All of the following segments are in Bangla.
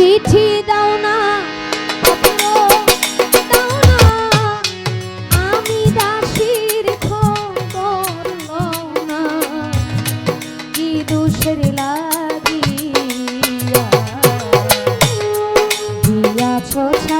চিঠি দাও না লাগিয়া দিয়াছ ছাড়িয়া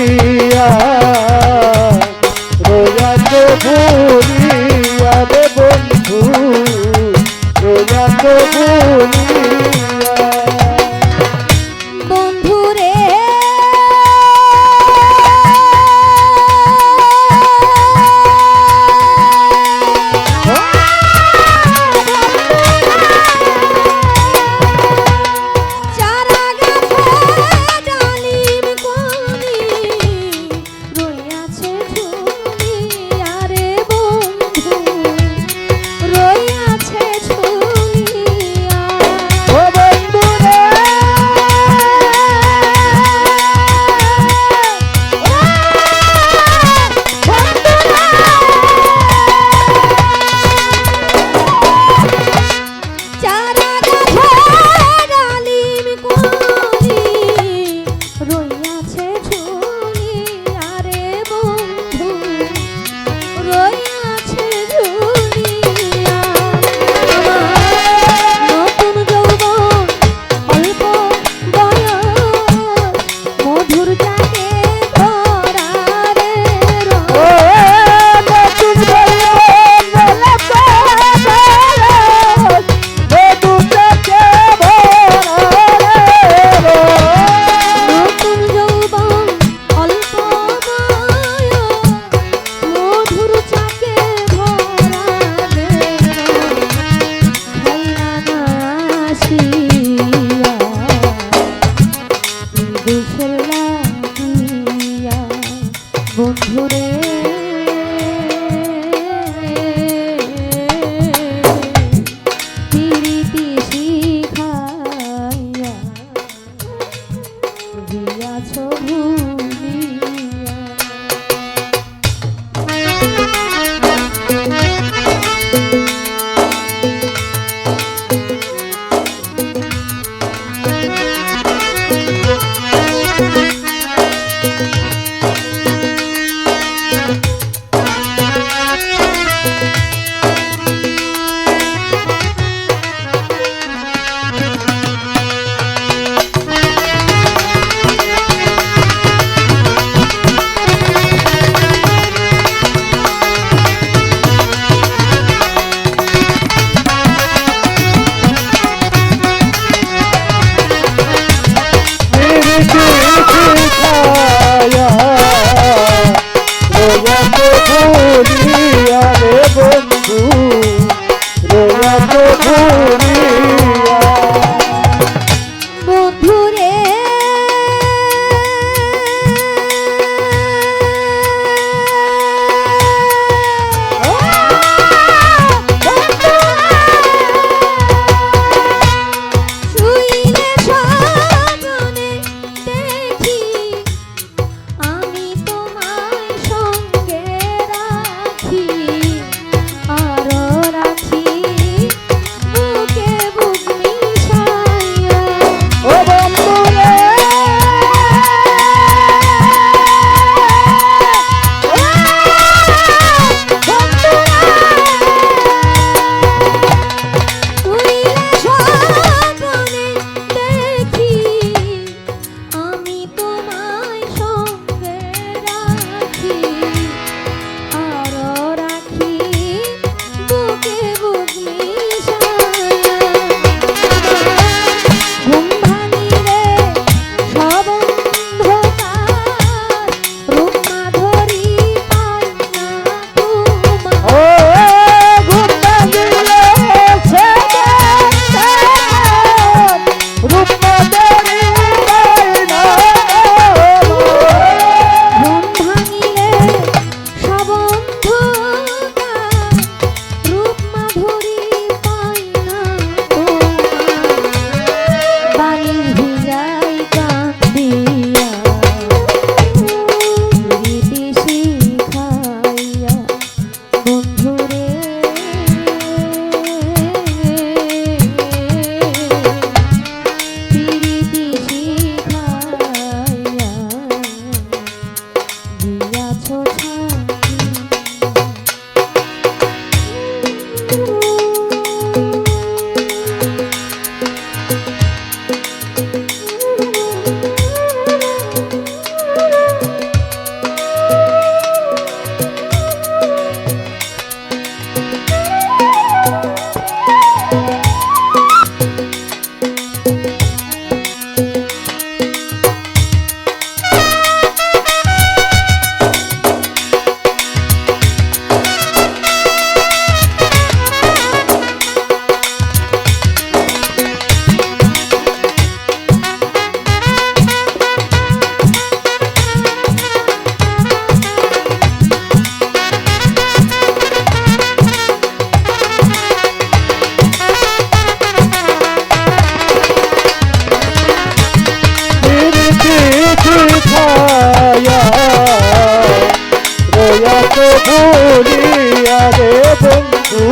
ভুলিয়া রে বন্ধু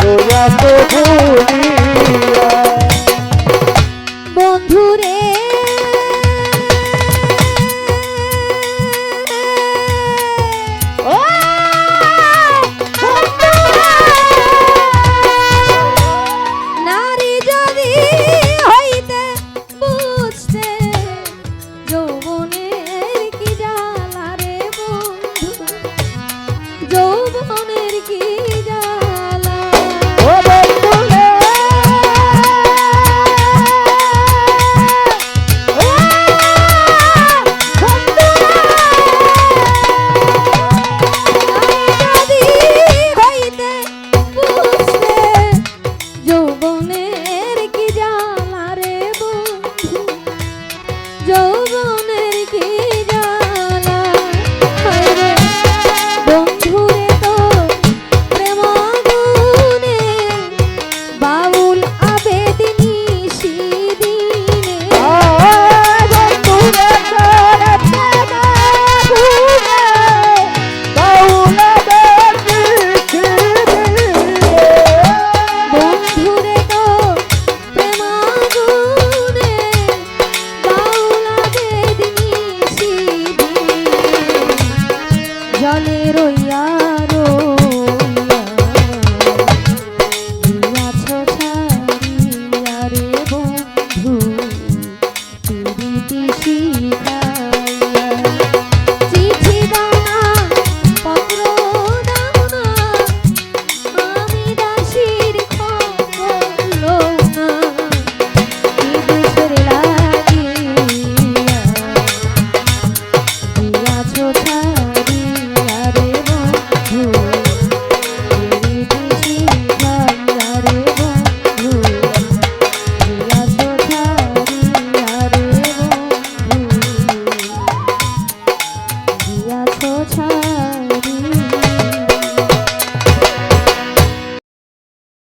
রোয়া তো ভুল যৌবনের